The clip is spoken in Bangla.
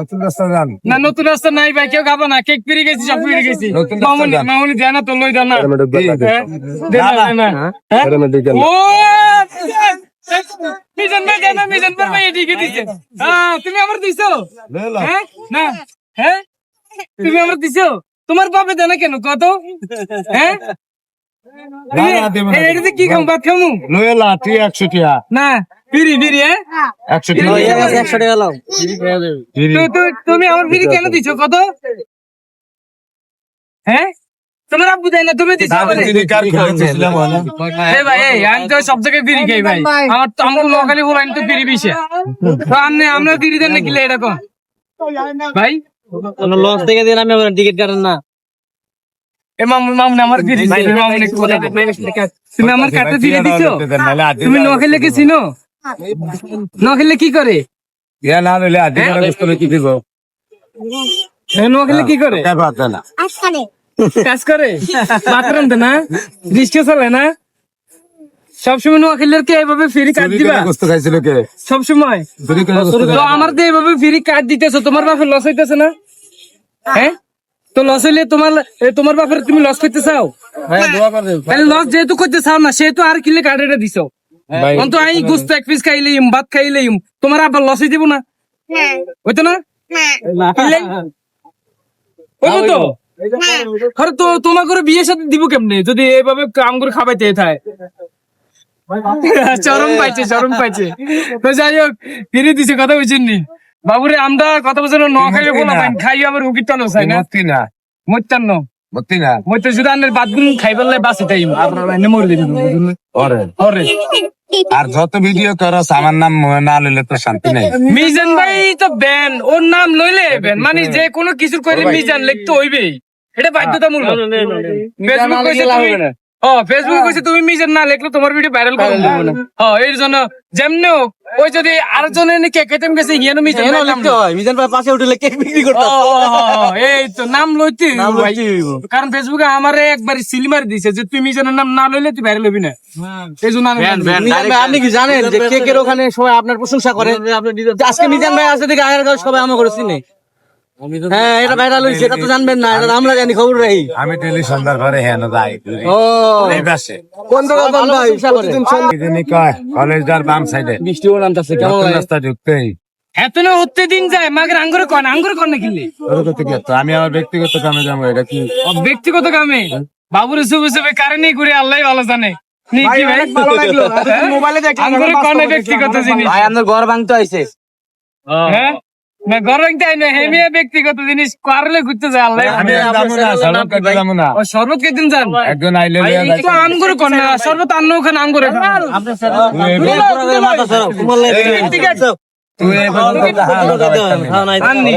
নতুন রাস্তা যান না, নতুন রাস্তা নাই ভাই, কেউ খাব না। কেক ফিরে গেছি, সব ফিরে গেছি। মামুনি, দেয় না, তো লই দেয় না। হ্যাঁ? দেয় না, দেয় না। হ্যাঁ? ও, মিজান ভাই দেয় না, ভাই এদিকে দিছে। হ্যাঁ, তুমি আমার দিছো? হ্যাঁ? না। হ্যাঁ? তুমি আমার দিছো? তোমার বাপে দেয় না কেন কত? হ্যাঁ? কি খাম ভাত খামু লয়েলা তুই একশো টিয়া। না বিড়ি বিড়ি হ্যাঁ? একশো একশো টাকা লাও। তো- তুমি আমার বিড়ি কেন দিছো? কত? হ্যাঁ? তোমার আব্বু দেয় না তুমি ভাই আমি তো সব জায়গায় বিড়ি খাই ভাই। আমার তো লোকালি আমি তো বিড়ি বিষে। তো আপনি আমরা বিড়ি দেন না কিলে এরকম। ভাই? লস থেকে দিন আমি টিকিট কাটেন না। আমার দিছে, কথা তুমি আমার কাটে দিয়ে দিছো? তুমি নোয়াখালী কি চিনো নোয়াখালী কি করে? ইয়া না হলে আদি করে কি দিব? হ্যাঁ, কি করে? কাজ করে? বাথরুম দে না। না। সবসময় নোয়াখালীর কি এইভাবে ফ্রি কার্ড দিবা? খাইছিল কে? সবসময়? তো আমার তো এইভাবে ফ্রি কার্ড দিতেছো তোমার বাপের লস হইতেছে না? হ্যাঁ? তো লস হইলে তোমার এ, তোমার বাপের তুমি লস করতে চাও? হ্যাঁ দোয়া তাহলে লস যেহেতু করতে চাও না সেহেতু আর কিলে কার্ড এটা দিছো? ভাই। অন্ত আই গুস্ত এক পিস খাইলেইম ভাত খাইলেইম তোমার আবার লস হয়ে দিব না? হইতো না? হইবো তো? আরে তো তোমার করে বিয়ের সাথে দিব কেমনে? যদি এভাবে কাম করে খাবাইতে থাকে চরম পাইছে চরম পাইছে। তো যাই হোক ফিরে দিছে কথা বুঝিনি বাবুরে আমরা কথা বলছি ন খাইলে বলা পাই খাই আবার টানো চাই না? মতি না। মত্যান্ন মতি না। মত্য শুধু আনের বাদ গুন খাইবার লাই বাসে তাই আর এনে মরে দিন ওরে ওরে আর যত ভিডিও করস আমার নাম না লইলে তো শান্তি নাই। মিজান ভাই তো ব্যান ওর নাম লইলে ব্যান। মানে যে কোনো কিছুর কইলে মিজান লিখতে হইবেই। এটা বাধ্যতামূলক। ফেসবুক কইছে তুমি ও ফেসবুক কইছে তুমি মিজান না লিখলে তোমার ভিডিও ভাইরাল করে। দেবো না ও এর জন্য যেমনি হোক, ওই যদি আরেকজন এনে কে খেতেম গেছে ইয়ানো মিজান কেন লিখতে হয় মিজান ভাই পাশে উঠলে কেক বিক্রি করতে। এই তো নাম লইতে নাম ভাই। লইতে হইবো। কারণ ফেসবুকে আমারে একবার সিলি মারি দিছে যে তুই মিজানের নাম না লইলে তুই ভাইরাল হবি না। এই জন্য ভাই আপনি কি জানেন যে কেকের ওখানে সবাই আপনার প্রশংসা করে? আজকে মিজান ভাই আছে দেখে আগের সবাই আমার করে চিনে। হ্যাঁ এটা ভাইরাল হয়েছে এটা তো জানবেন না এটা আমরা জানি খবর রাখি। আমি ডেলি সন্ধ্যার পরে হ্যাঁ যাই ও। এই পাশে। কোন দোকান ভাই প্রতিদিন এদিনই কয় কলেজটার বাম সাইডে বৃষ্টিও নামতেছে কেমন নতুন রাস্তা ঢুকতেই। এত হতে দিন যায় মাগের আঙ্গুরে কন আঙ্গুরে কন না কিনলে ওর কত কি? হতো? আমি আমার ব্যক্তিগত কামে যাব এটা কি? ব্যক্তিগত কামে? বাবুরে শুভে শুভে কারে করে আল্লাহ ভালো জানে। নি মোবাইলে দেখলাম ব্যক্তিগত জিনিস। ভাই ঘর ভাঙতে আইছে হ্যাঁ? না রাখতে হয় না হেমিয়া ব্যক্তিগত জিনিস কারলে ঘুরতে যায় আল্লাহ আমি না সড়ক কাটতে যাব না। ও শরবত কেদিন যান? একজন আইলে লিয়া যাই। তো আঙ্গুরে না শরবত আন্ন ওখানে তোমার লাগে ঠিক আছে তুই এই পর্যন্ত হ্যাঁ নাই আননি